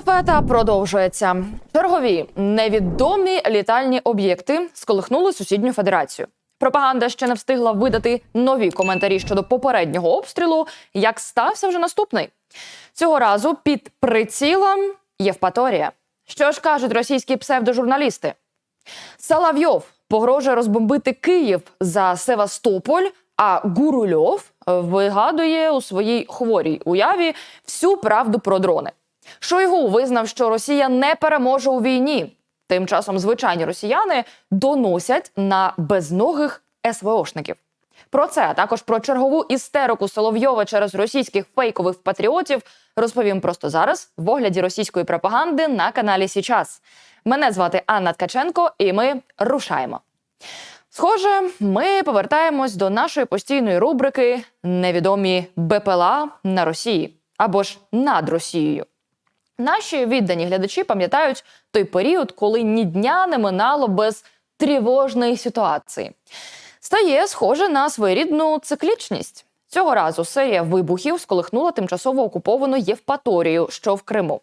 Естафета продовжується. Чергові невідомі літальні об'єкти сколихнули сусідню федерацію. Пропаганда ще не встигла видати нові коментарі щодо попереднього обстрілу. Як стався вже наступний цього разу під прицілом Євпаторія. Що ж кажуть російські псевдожурналісти? Соловйов погрожує розбомбити Київ за Севастополь, а Гурульов вигадує у своїй хворій уяві всю правду про дрони. Шойгу визнав, що Росія не переможе у війні. Тим часом звичайні росіяни доносять на безногих СВОшників. Про це а також про чергову істерику Соловйова через російських фейкових патріотів розповім просто зараз в огляді російської пропаганди на каналі Січас. Мене звати Анна Ткаченко, і ми рушаємо. Схоже, ми повертаємось до нашої постійної рубрики Невідомі БПЛА на Росії або ж над Росією. Наші віддані глядачі пам'ятають той період, коли ні дня не минало без тривожної ситуації. Стає схоже на своєрідну циклічність. Цього разу серія вибухів сколихнула тимчасово окуповану Євпаторію, що в Криму.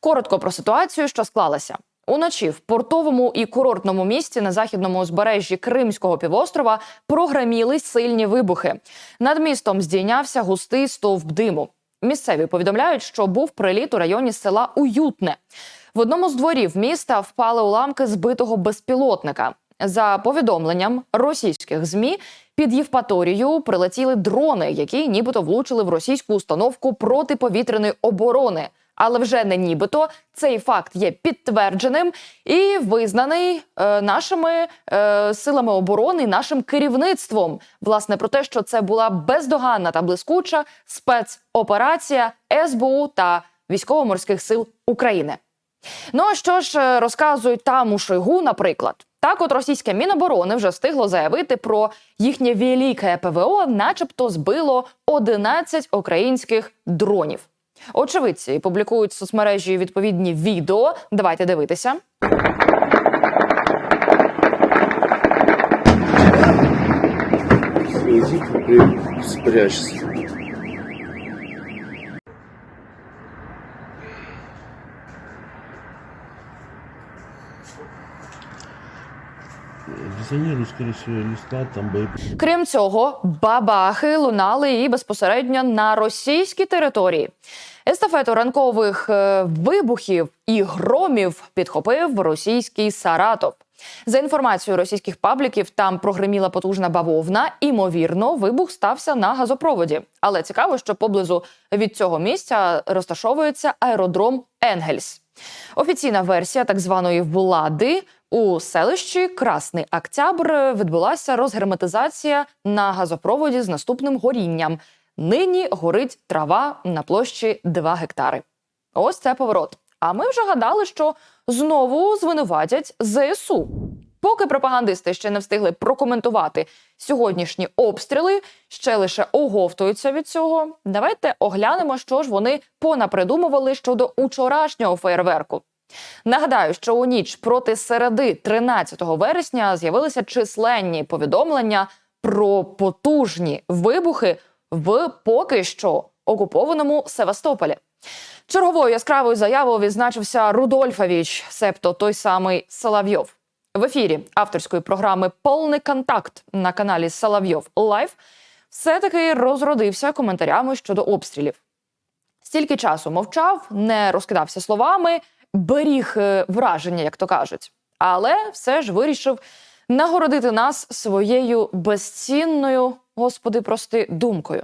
Коротко про ситуацію, що склалася. Уночі в портовому і курортному місті на західному узбережжі Кримського півострова програміли сильні вибухи. Над містом здійнявся густий стовп диму. Місцеві повідомляють, що був приліт у районі села Уютне. В одному з дворів міста впали уламки збитого безпілотника. За повідомленням російських змі під Євпаторію прилетіли дрони, які нібито влучили в російську установку протиповітряної оборони. Але вже не нібито цей факт є підтвердженим і визнаний е, нашими е, силами оборони, нашим керівництвом. Власне про те, що це була бездоганна та блискуча спецоперація СБУ та військово-морських сил України. Ну а що ж е, розказують там у Шойгу, наприклад? Так, от російське міноборони вже встигло заявити про їхнє велике ПВО, начебто збило 11 українських дронів. Очевидці публікують в соцмережі відповідні відео. Давайте дивитися. Спрячься. Скорее всего, или там боеприпасы. Крім цього, бабахи лунали і безпосередньо на російській території. Естафету ранкових е, вибухів і громів підхопив російський Саратов. За інформацією російських пабліків, там прогреміла потужна бавовна. Імовірно, вибух стався на газопроводі. Але цікаво, що поблизу від цього місця розташовується аеродром Енгельс. Офіційна версія так званої влади у селищі Красний Октябр відбулася розгерметизація на газопроводі з наступним горінням. Нині горить трава на площі 2 гектари. Ось це поворот. А ми вже гадали, що знову звинуватять ЗСУ. Поки пропагандисти ще не встигли прокоментувати сьогоднішні обстріли, ще лише оговтуються від цього. Давайте оглянемо, що ж вони понапридумували щодо учорашнього феєрверку. Нагадаю, що у ніч проти середи 13 вересня з'явилися численні повідомлення про потужні вибухи в поки що окупованому Севастополі. Черговою яскравою заявою відзначився Рудольфович, себто той самий Соловйов. В ефірі авторської програми Повний контакт на каналі Соловйов Лайв все-таки розродився коментарями щодо обстрілів. Стільки часу мовчав, не розкидався словами, беріг е, враження, як то кажуть. Але все ж вирішив нагородити нас своєю безцінною, господи, прости, думкою.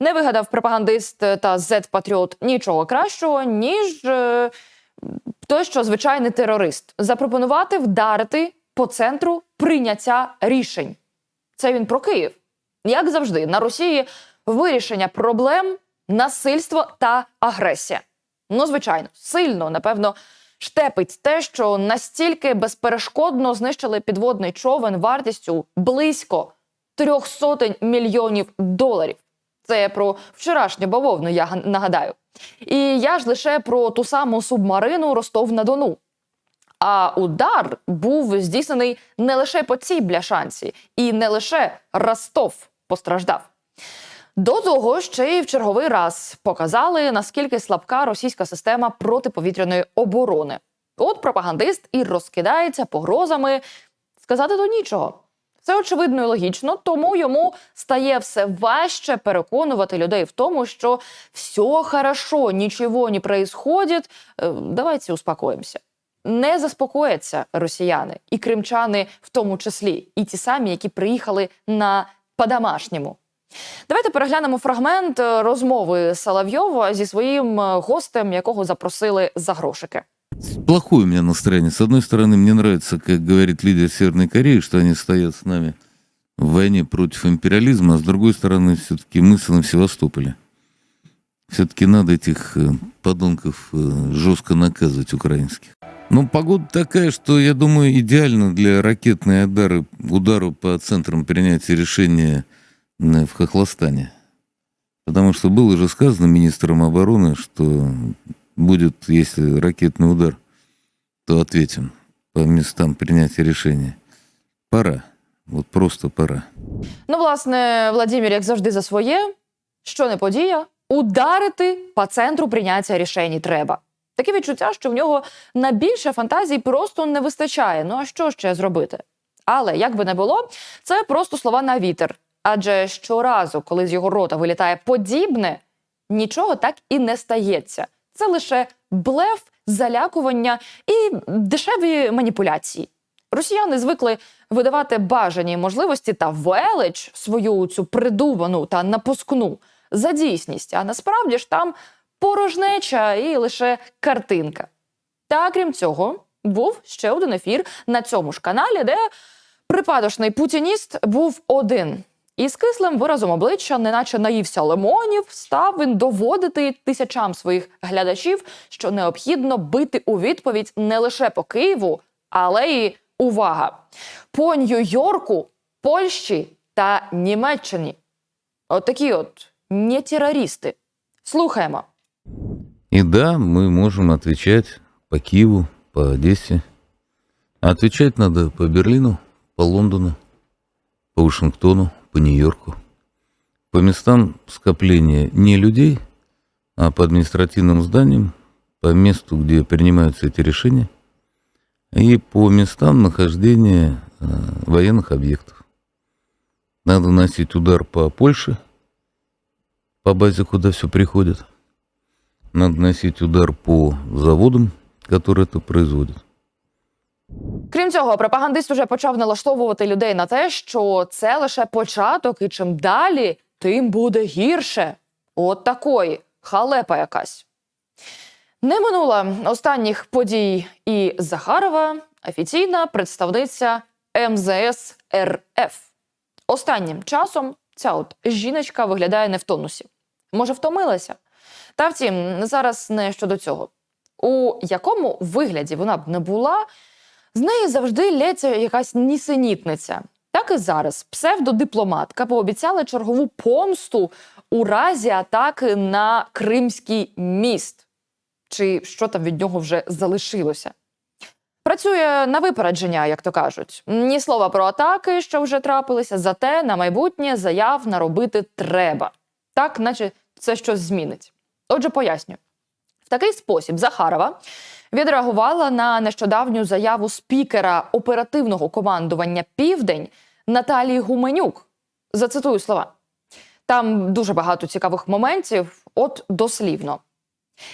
Не вигадав пропагандист та зет-патріот нічого кращого, ніж е, той, що звичайний терорист, запропонувати вдарити по центру прийняття рішень. Це він про Київ. Як завжди, на Росії вирішення проблем, насильство та агресія. Ну, звичайно, сильно, напевно, штепить те, що настільки безперешкодно знищили підводний човен вартістю близько трьох сотень мільйонів доларів. Це про вчорашню бавовну, я нагадаю. І я ж лише про ту саму субмарину Ростов на Дону. А удар був здійснений не лише по цій бляшанці, і не лише Ростов постраждав. До того ще й в черговий раз показали, наскільки слабка російська система протиповітряної оборони. От пропагандист і розкидається погрозами сказати то нічого. Це очевидно і логічно, тому йому стає все важче переконувати людей в тому, що все хорошо, нічого не происходит. Е, Давайте успокоїмося. Не заспокояться росіяни і кримчани в тому числі, і ті самі, які приїхали на по-домашньому. Давайте переглянемо фрагмент е, розмови Соловйова зі своїм е, гостем, якого запросили за грошики. Плохое у меня настроение. С одной стороны, мне нравится, как говорит лидер Северной Кореи, что они стоят с нами в войне против империализма, а с другой стороны, все-таки мысль на Севастополе. Все-таки надо этих э, подонков э, жестко наказывать украинских. Но погода такая, что, я думаю, идеально для ракетной удары, удару по центрам принятия решения в Хохлостане. Потому что было же сказано министром обороны, что будет, если ракетный удар, то ответим по местам принятия решения. Пора. Вот просто пора. Ну, власне, Владимир, як завжди, за своє, що не подія, ударити по центру прийняття рішень треба. Таке відчуття, що в нього на більше фантазій просто не вистачає. Ну а що ще зробити? Але як би не було, це просто слова на вітер. Адже щоразу, коли з його рота вилітає подібне, нічого так і не стається. Це лише блеф, залякування і дешеві маніпуляції. Росіяни звикли видавати бажані можливості та велич свою цю придуману та напускну за дійсність. А насправді ж там порожнеча і лише картинка. Та крім цього, був ще один ефір на цьому ж каналі, де припадочний путініст був один. І з кислим виразом обличчя, неначе наївся лимонів, став він доводити тисячам своїх глядачів, що необхідно бити у відповідь не лише по Києву, але й увага по Нью-Йорку, Польщі та Німеччині. От от не терористи. Слухаємо. И да, мы можем отвечать по Киеву, по Одессе. А надо по Берлину, по Лондону, по Вашингтону, по Нью-Йорку. По местам скопления не людей, а по административным зданиям, по месту, где принимаются эти решения, и по местам нахождения э, военных объектов. Надо наносить удар по Польше, по базе, куда все приходит. Надо наносить удар по заводам, которые это производят. Крім цього, пропагандист уже почав налаштовувати людей на те, що це лише початок, і чим далі, тим буде гірше. От такої халепа якась. Не минула останніх подій і Захарова, офіційна представниця МЗС РФ. Останнім часом ця от жіночка виглядає не в тонусі. Може, втомилася? Та втім, зараз не щодо цього. У якому вигляді вона б не була, з неї завжди лється якась нісенітниця. Так і зараз псевдодипломатка пообіцяла чергову помсту у разі атаки на Кримський міст. Чи що там від нього вже залишилося? Працює на випередження, як то кажуть. Ні слова про атаки, що вже трапилися, зате на майбутнє заяв наробити треба. Так, наче це щось змінить. Отже, поясню. В такий спосіб Захарова відреагувала на нещодавню заяву спікера оперативного командування Південь Наталії Гуменюк. Зацитую слова. Там дуже багато цікавих моментів, от дослівно.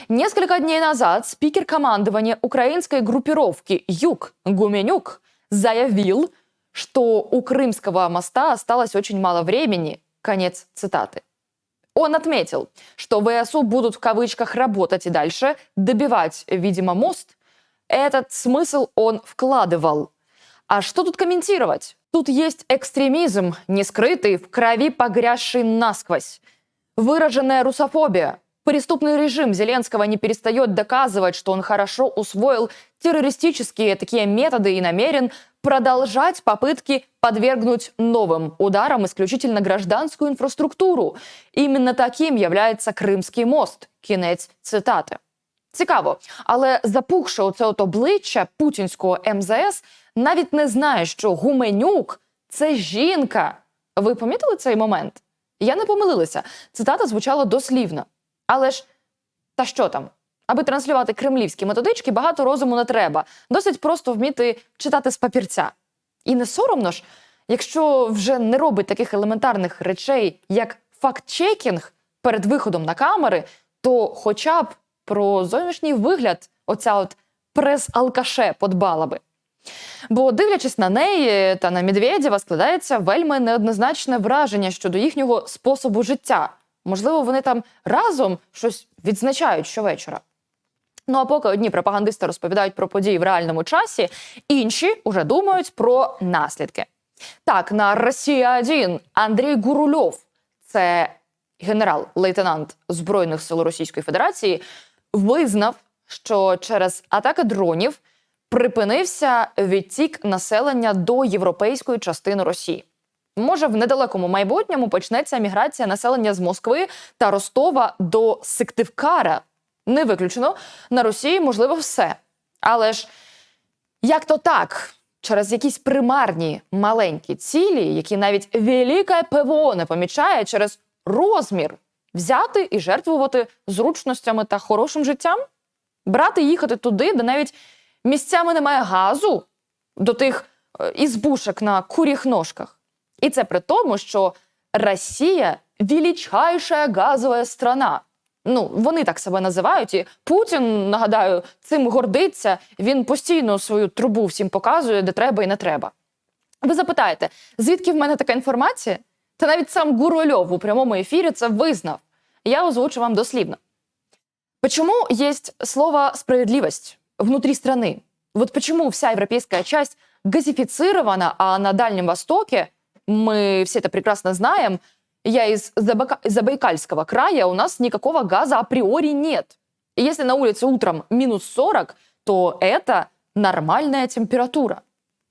Несколько дней назад спикер командования украинской группировки «Юг» Гуменюк заявил, что у Крымского моста осталось очень мало времени. Конец цитаты. Он отметил, что ВСУ будут в кавычках работать и дальше, добивать, видимо, мост. Этот смысл он вкладывал. А что тут комментировать? Тут есть экстремизм, не скрытый, в крови погрязший насквозь. Выраженная русофобия. Преступный режим Зеленского не перестает доказывать, что он хорошо усвоил террористические такие методы и намерен продолжать попытки подвергнуть новым ударам исключительно гражданскую инфраструктуру. Именно таким является Кримський мост. Кінець цитати. Цікаво, але запухше оце от обличчя путінського МЗС навіть не знає, що Гуменюк це жінка. Ви помітили цей момент? Я не помилилася. Цитата звучала дослівно. Але ж та що там? Аби транслювати кремлівські методички, багато розуму не треба. Досить просто вміти читати з папірця. І не соромно ж, якщо вже не робить таких елементарних речей, як факт-чекінг перед виходом на камери, то хоча б про зовнішній вигляд оця от прес-алкаше подбала би. Бо, дивлячись на неї та на Медведєва, складається вельми неоднозначне враження щодо їхнього способу життя. Можливо, вони там разом щось відзначають щовечора. Ну а поки одні пропагандисти розповідають про події в реальному часі, інші вже думають про наслідки. Так, на Росія 1 Андрій Гурульов, це генерал-лейтенант Збройних сил Російської Федерації, визнав, що через атаки дронів припинився відтік населення до європейської частини Росії. Може, в недалекому майбутньому почнеться міграція населення з Москви та Ростова до Сиктивкара. Не виключено на Росії можливо все. Але ж як то так? Через якісь примарні маленькі цілі, які навіть велике ПВО не помічає через розмір взяти і жертвувати зручностями та хорошим життям, брати і їхати туди, де навіть місцями немає газу до тих е, ізбушек на куріх ножках. І це при тому, що Росія величайша газова страна. Ну, вони так себе називають, і Путін, нагадаю, цим гордиться. Він постійно свою трубу всім показує, де треба і не треба. Ви запитаєте, звідки в мене така інформація? Та навіть сам Гурольов у прямому ефірі це визнав. Я озвучу вам дослівно. Почему есть слово «справедливость» внутри страны? Вот почему вся европейская часть газифицирована, а на Дальнем Востоке, мы все это прекрасно знаем, я из Забака- Забайкальского края, у нас никакого газа априори нет. И если на улице утром минус 40, то это нормальная температура.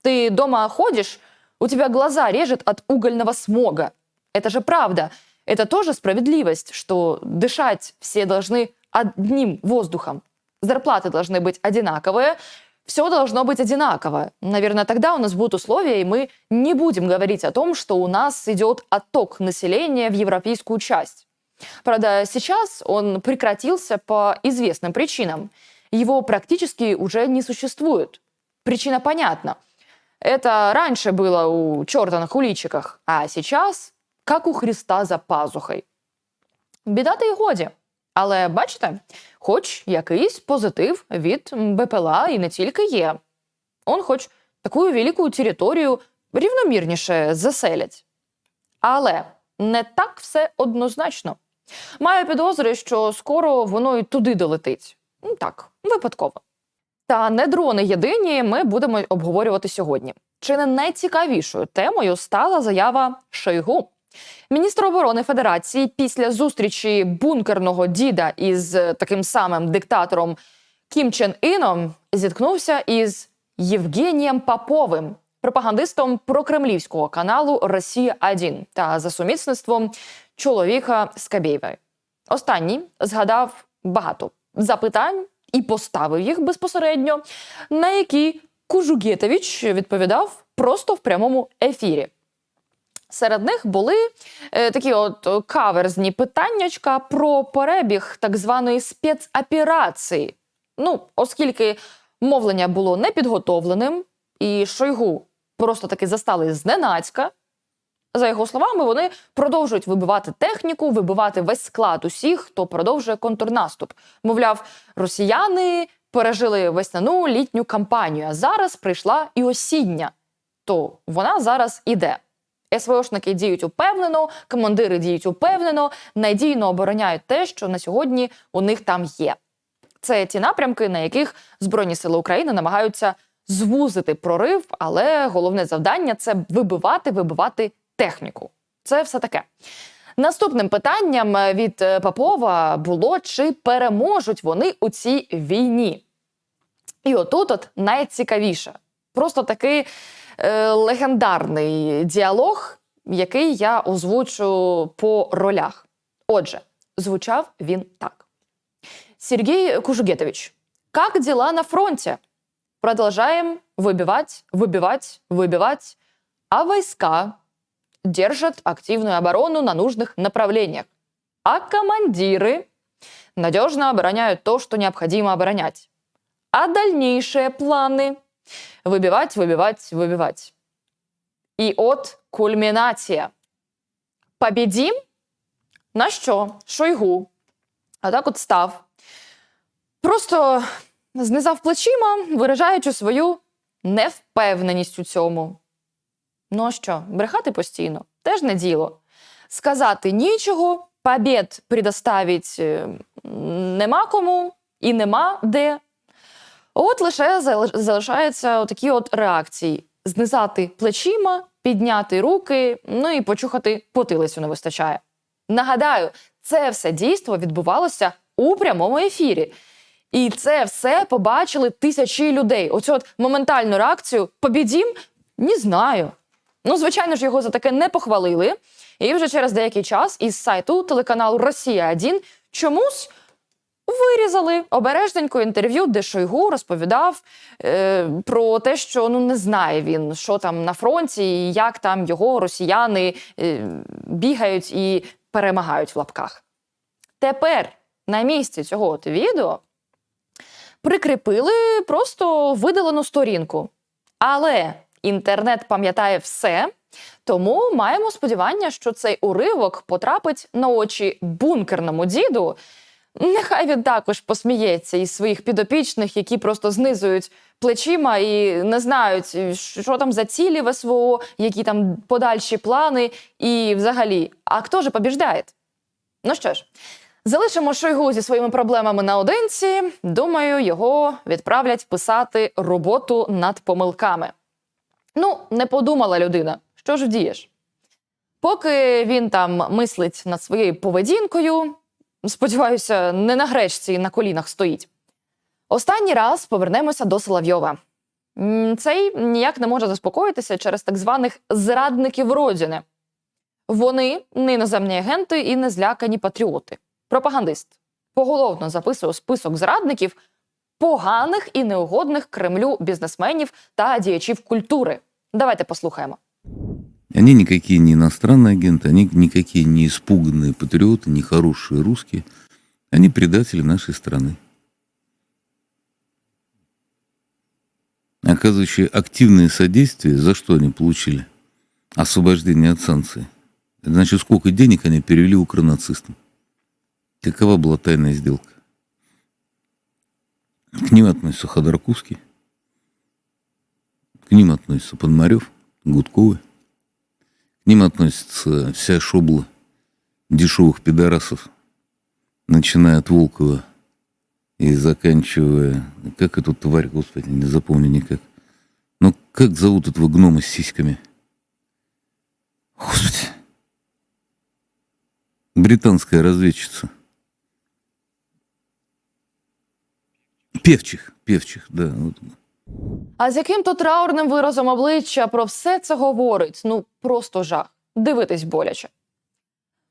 Ты дома ходишь, у тебя глаза режет от угольного смога. Это же правда. Это тоже справедливость, что дышать все должны одним воздухом. Зарплаты должны быть одинаковые, все должно быть одинаково. Наверное, тогда у нас будут условия, и мы не будем говорить о том, что у нас идет отток населения в европейскую часть. Правда, сейчас он прекратился по известным причинам. Его практически уже не существует. Причина понятна. Это раньше было у черта на куличиках, а сейчас как у Христа за пазухой. Біда та й годі. Але бачите, хоч якийсь позитив від БПЛА і не тільки є. Он хоч таку велику територію рівномірніше заселять. Але не так все однозначно. Маю підозри, що скоро воно і туди долетить. Ну так, випадково. Та не дрони єдині ми будемо обговорювати сьогодні. Чи не найцікавішою темою стала заява Шойгу? Міністр оборони Федерації після зустрічі бункерного діда із е, таким самим диктатором Кім Чен Іном зіткнувся із Євгенієм Поповим, пропагандистом прокремлівського каналу Росія 1 та за сумісництвом чоловіка Скабєєвої. Останній згадав багато запитань і поставив їх безпосередньо, на які Кужугєтович відповідав просто в прямому ефірі. Серед них були е, такі от каверзні питаннячка про перебіг так званої спецоперації. Ну, оскільки мовлення було непідготовленим, і Шойгу просто таки застали зненацька. За його словами, вони продовжують вибивати техніку, вибивати весь склад усіх, хто продовжує контрнаступ. Мовляв, росіяни пережили весняну літню кампанію, а зараз прийшла і осіння. То вона зараз іде. СВОшники діють упевнено, командири діють упевнено, надійно обороняють те, що на сьогодні у них там є. Це ті напрямки, на яких Збройні сили України намагаються звузити прорив, але головне завдання це вибивати, вибивати техніку. Це все таке. Наступним питанням е, від е, Попова було, чи переможуть вони у цій війні. І отут от найцікавіше. Просто такий е, легендарний діалог, який я озвучу по ролях. Отже, звучав він так. Сергей Кужугетович, как дела на фронте? Продолжаем выбивать, выбивать, выбивать. А войска? держат активную оборону на нужных направлениях, а командиры надежно обороняют то, что необходимо оборонять. А дальнейшие планы – выбивать, выбивать, выбивать. І от кульмінація. Побідім? На що? Шойгу. А так от став. Просто знизав плечима, виражаючи свою невпевненість у цьому. Ну а що, брехати постійно теж не діло. Сказати нічого, побід предоставить е, нема кому і нема де. От лише зали- залишаються такі от реакції: знизати плечима, підняти руки, ну і почухати потилицю не вистачає. Нагадаю, це все дійство відбувалося у прямому ефірі. І це все побачили тисячі людей. Оцю от моментальну реакцію побідім не знаю. Ну, звичайно ж, його за таке не похвалили. І вже через деякий час із сайту телеканалу Росія 1 чомусь вирізали обережненько інтерв'ю, де Шойгу розповідав е, про те, що ну не знає він, що там на фронті, і як там його росіяни е, бігають і перемагають в лапках. Тепер на місці цього от відео прикріпили просто видалену сторінку. Але інтернет пам'ятає все, тому маємо сподівання, що цей уривок потрапить на очі бункерному діду. Нехай він також посміється із своїх підопічних, які просто знизують плечима і не знають, що там за цілі в СВО, які там подальші плани, і взагалі, а хто же побіждає? Ну що ж, залишимо Шойгу зі своїми проблемами наодинці. Думаю, його відправлять писати роботу над помилками. Ну, не подумала людина, що ж вдієш? Поки він там мислить над своєю поведінкою, сподіваюся, не на гречці і на колінах стоїть. Останній раз повернемося до Соловйова. Цей ніяк не може заспокоїтися через так званих зрадників Родини. Вони не іноземні агенти і не злякані патріоти. Пропагандист поголовно записує список зрадників поганих і неугодних Кремлю бізнесменів та діячів культури. Давайте послухаємо. Они никакие не иностранные агенты, они никакие не испуганные патриоты, не хорошие русские. Они предатели нашей страны. Оказывающие активное содействие, за что они получили? Освобождение от санкций. Это значит, сколько денег они перевели укронацистам. Какова была тайная сделка? К ним относятся Ходорковский, к ним относятся Пономарев, Гудковы, ним относится вся шобла дешевых пидорасов, начиная от Волкова и заканчивая... Как эту тварь, господи, не запомню никак. Ну, как зовут этого гнома с сиськами? Господи. Британская разведчица. Певчих, певчих, да. Вот. А з яким то траурним виразом обличчя про все це говорить? Ну просто жах. Дивитись боляче.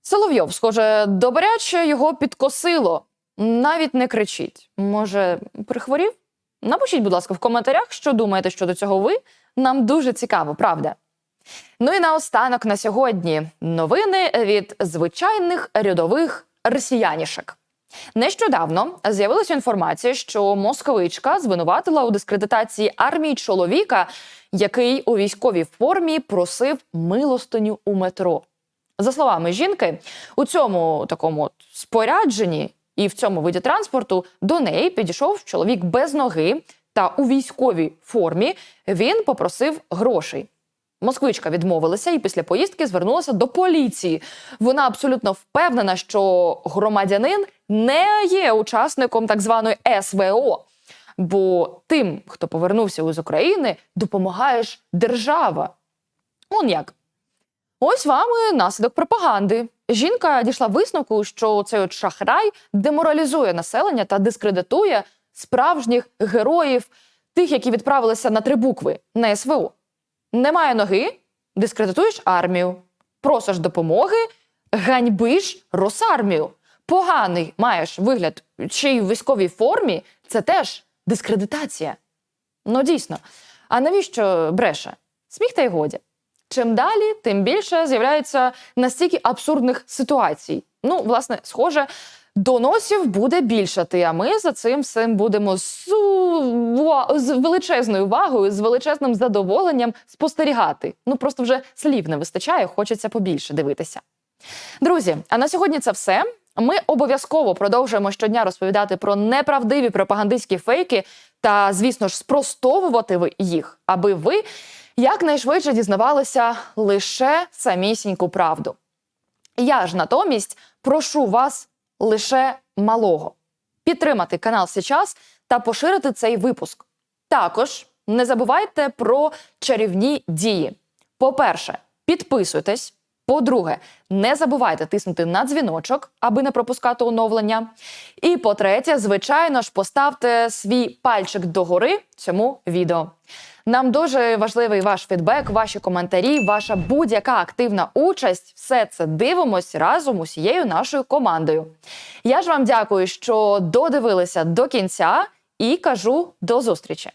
Соловйов, схоже, добряче його підкосило. Навіть не кричіть. Може, прихворів? Напишіть, будь ласка, в коментарях, що думаєте щодо цього ви. Нам дуже цікаво, правда. Ну і наостанок на сьогодні новини від звичайних рядових росіянішек. Нещодавно з'явилася інформація, що москвичка звинуватила у дискредитації армії чоловіка, який у військовій формі просив милостиню у метро. За словами жінки, у цьому такому спорядженні і в цьому виді транспорту до неї підійшов чоловік без ноги, та у військовій формі він попросив грошей. Москвичка відмовилася і після поїздки звернулася до поліції. Вона абсолютно впевнена, що громадянин не є учасником так званої СВО. Бо тим, хто повернувся з України, допомагає ж держава. Он як. Ось вам і наслідок пропаганди. Жінка дійшла висновку, що цей от шахрай деморалізує населення та дискредитує справжніх героїв, тих, які відправилися на три букви на СВО. Немає ноги, дискредитуєш армію. Просиш допомоги, ганьбиш Росармію. Поганий маєш вигляд ще й в військовій формі, це теж дискредитація. Ну дійсно. А навіщо бреше? Сміх та й годі. Чим далі, тим більше з'являється настільки абсурдних ситуацій. Ну, власне, схоже, доносів буде більшати, а ми за цим всім будемо з, величезною увагою, з величезним задоволенням спостерігати. Ну просто вже слів не вистачає, хочеться побільше дивитися. Друзі, а на сьогодні це все. Ми обов'язково продовжуємо щодня розповідати про неправдиві пропагандистські фейки та, звісно ж, спростовувати їх, аби ви якнайшвидше дізнавалися лише самісіньку правду. Я ж натомість прошу вас лише малого підтримати канал сейчас та поширити цей випуск. Також не забувайте про чарівні дії. По-перше, підписуйтесь. По-друге, не забувайте тиснути на дзвіночок, аби не пропускати оновлення. І по-третє, звичайно ж, поставте свій пальчик догори цьому відео. Нам дуже важливий ваш фідбек, ваші коментарі, ваша будь-яка активна участь. Все це дивимось разом усією нашою командою. Я ж вам дякую, що додивилися до кінця, і кажу до зустрічі.